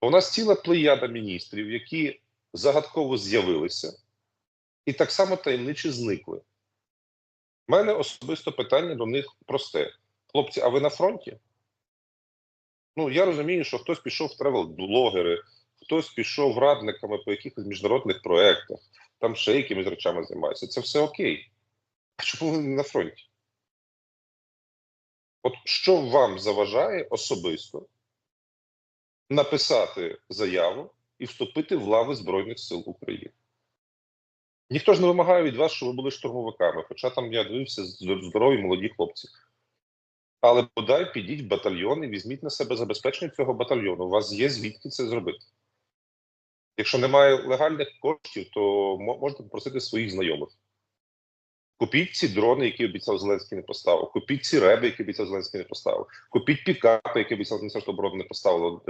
У нас ціла плеяда міністрів, які загадково з'явилися, і так само таємниче зникли. У мене особисто питання до них просте. Хлопці, а ви на фронті? Ну, я розумію, що хтось пішов в тревел-блогери, хтось пішов радниками по якихось міжнародних проєктах, там ще якимись речами займається. Це все окей. А чому ви не на фронті? От що вам заважає особисто написати заяву і вступити в лави Збройних сил України? Ніхто ж не вимагає від вас, щоб ви були штурмовиками, хоча там я дивився здорові молоді хлопці. Але бодай підіть в батальйон і візьміть на себе забезпечення цього батальйону. У вас є звідки це зробити. Якщо немає легальних коштів, то можете попросити своїх знайомих. Купіть ці дрони, які обіцяв Зеленський не поставив. Купіть ці реби, які обіцяв Зеленський не поставив. Купіть пікапи, які обіцяв Міністерство оборони не поставило